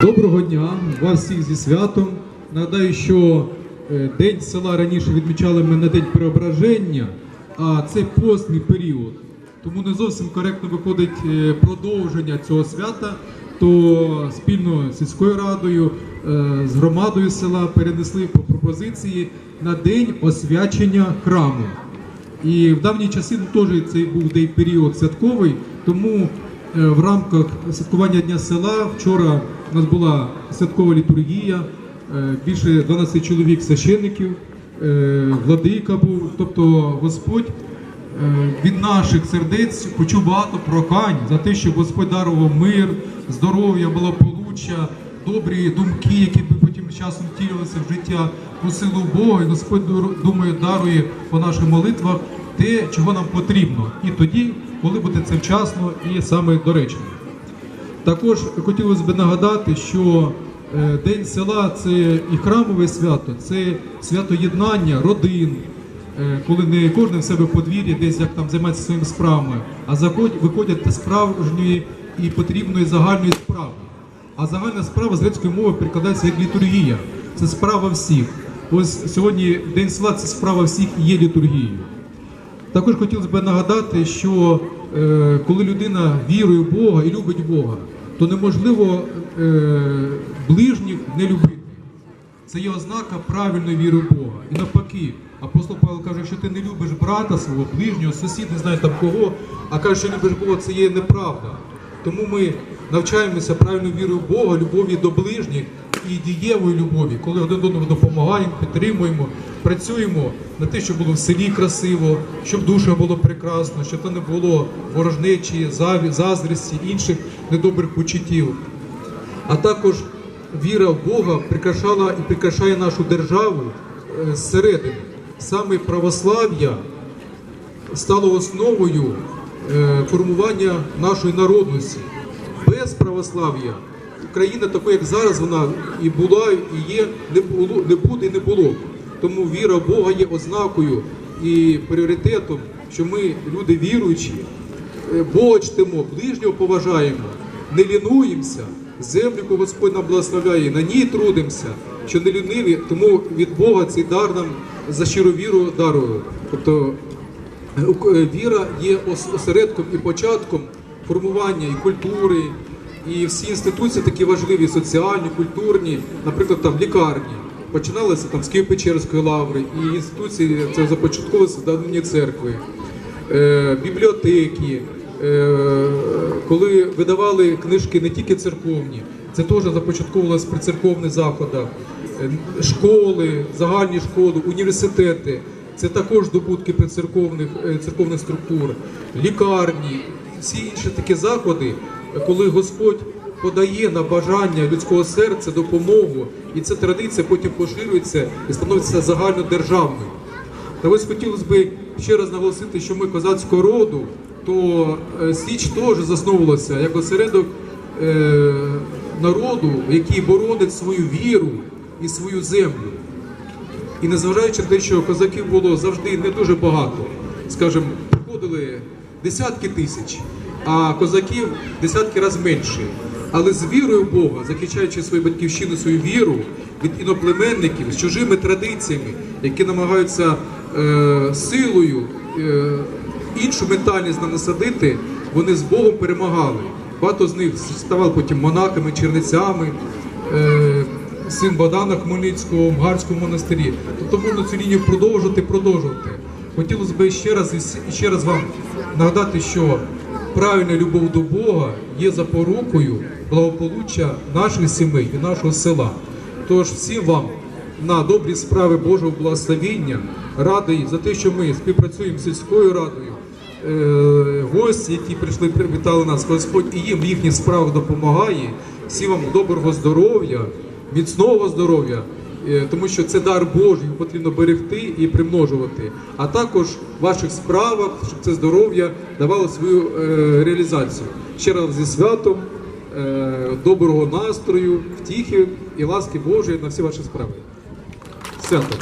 Доброго дня, вас всіх зі святом. Нагадаю, що е, День села раніше відмічали ми на День Преображення, а це постний період. Тому не зовсім коректно виходить е, продовження цього свята. То спільно з сільською радою, е, з громадою села перенесли по пропозиції на день освячення храму. І в давні часи ну, теж цей був день період святковий, тому в рамках святкування Дня села вчора у нас була святкова літургія, е, більше 12 чоловік священників, е, владика був, тобто Господь е, від наших сердець почув багато прохань за те, щоб Господь дарував мир, здоров'я, благополуччя, добрі думки, які би потім часом втілювалися в життя по силу Бога. І Господь думаю, дарує по наших молитвах те, чого нам потрібно. І тоді, коли буде це вчасно і саме доречно. Також хотілося б нагадати, що е, День села це і храмове свято, це свято єднання родин, е, коли не кожен в себе в подвір'ї десь як там займається своїми справами, а виходять до справжньої і потрібної загальної справи. А загальна справа з грецької мови перекладається як літургія. Це справа всіх. Ось сьогодні День села це справа всіх і є літургією. Також хотілося б нагадати, що е, коли людина вірує в Бога і любить Бога, то неможливо е, ближніх не любити. Це є ознака правильної віри в Бога. І навпаки, апостол Павло каже, якщо ти не любиш брата свого, ближнього, сусід, не знаю там кого, а каже, що любиш Бога, це є неправда. Тому ми навчаємося правильною вірою в Бога, любові до ближніх і дієвої любові, коли один одному допомагаємо, підтримуємо, працюємо на те, щоб було в селі красиво, щоб душа було прекрасно, щоб то не було ворожнечі, заздрісті, інших недобрих почуттів а також віра в Бога прикрашала і прикрашає нашу державу е, зсередини. Саме православ'я стало основою е, формування нашої народності. Без православ'я Україна такою, як зараз вона і була, і є, не було, не буде і не було. Тому віра в Бога є ознакою і пріоритетом, що ми, люди віруючі, е, Бога ближнього поважаємо, не лінуємося, землю, Господь нам благословляє, на ній трудимося, що не ліниві, тому від Бога цей дар нам за щиру віру дарує. Тобто е, е, віра є осередком і початком формування і культури, і всі інституції такі важливі, соціальні, культурні, наприклад, там лікарні. Починалося там з Києво-Печерської лаври, і інституції це започатковувалися давні церкви е, бібліотеки, е, коли видавали книжки не тільки церковні, це теж започатковувалося при церковних заходах, Е, школи, загальні школи, університети. Це також здобутки прицерковних е, церковних структур, лікарні, всі інші такі заходи, коли Господь подає на бажання людського серця допомогу, і ця традиція потім поширюється і становиться загальнодержавною. Та ось хотілося б ще раз наголосити, що ми козацького роду, то е, Січ теж засновувалася як осередок е, народу, який боронить свою віру і свою землю. І незважаючи на те, що козаків було завжди не дуже багато, скажімо, приходили десятки тисяч, а козаків десятки разів менше. Але з вірою в Бога, захищаючи свою батьківщину, свою віру від іноплеменників з чужими традиціями, які намагаються е, силою е, іншу ментальність насадити, вони з Богом перемагали. Багато з них ставали потім монахами, черницями. Е, син Богдана Хмельницького в Гарському монастирі. Тобто можна цю лінію продовжувати, продовжувати. Хотілося б ще раз і ще раз вам нагадати, що правильна любов до Бога є запорукою благополуччя наших сімей і нашого села. Тож всім вам на добрі справи Божого благословіння, радий за те, що ми співпрацюємо з сільською радою. Е, Гості, які прийшли, привітали нас, Господь і їм в їхніх справах допомагає. Всім вам доброго здоров'я, міцного здоров'я, е, тому що це дар Божий, потрібно берегти і примножувати. А також в ваших справах, щоб це здоров'я давало свою е, реалізацію. Ще раз зі святом, доброго настрою, втіхи і ласки Божої на всі ваші справи. Свято.